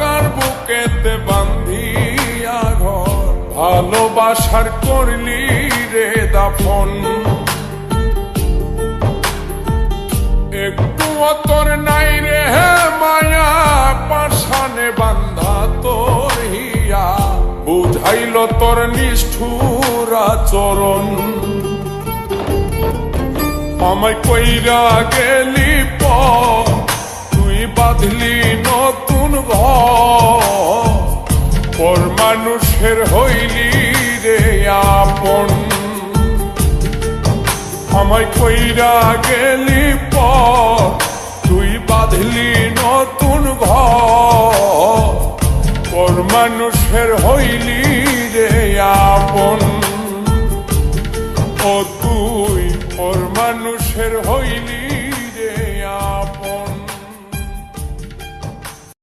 কার বুকেতে বান্ধিয়া ভালোবাসার করলি রে দাফন একটু অতর নাই রে মায়া পাশানে বান্ধা তোর হিয়া বুঝাইল তোর নিষ্ঠুর আচরণ আমায় কইরা গেলি প আমায় কইরা গেলি পর তুই বাঁধলি নতুন ঘর। মানুষের হইলি রে আপন। ও তুই ওর মানুষের হইলি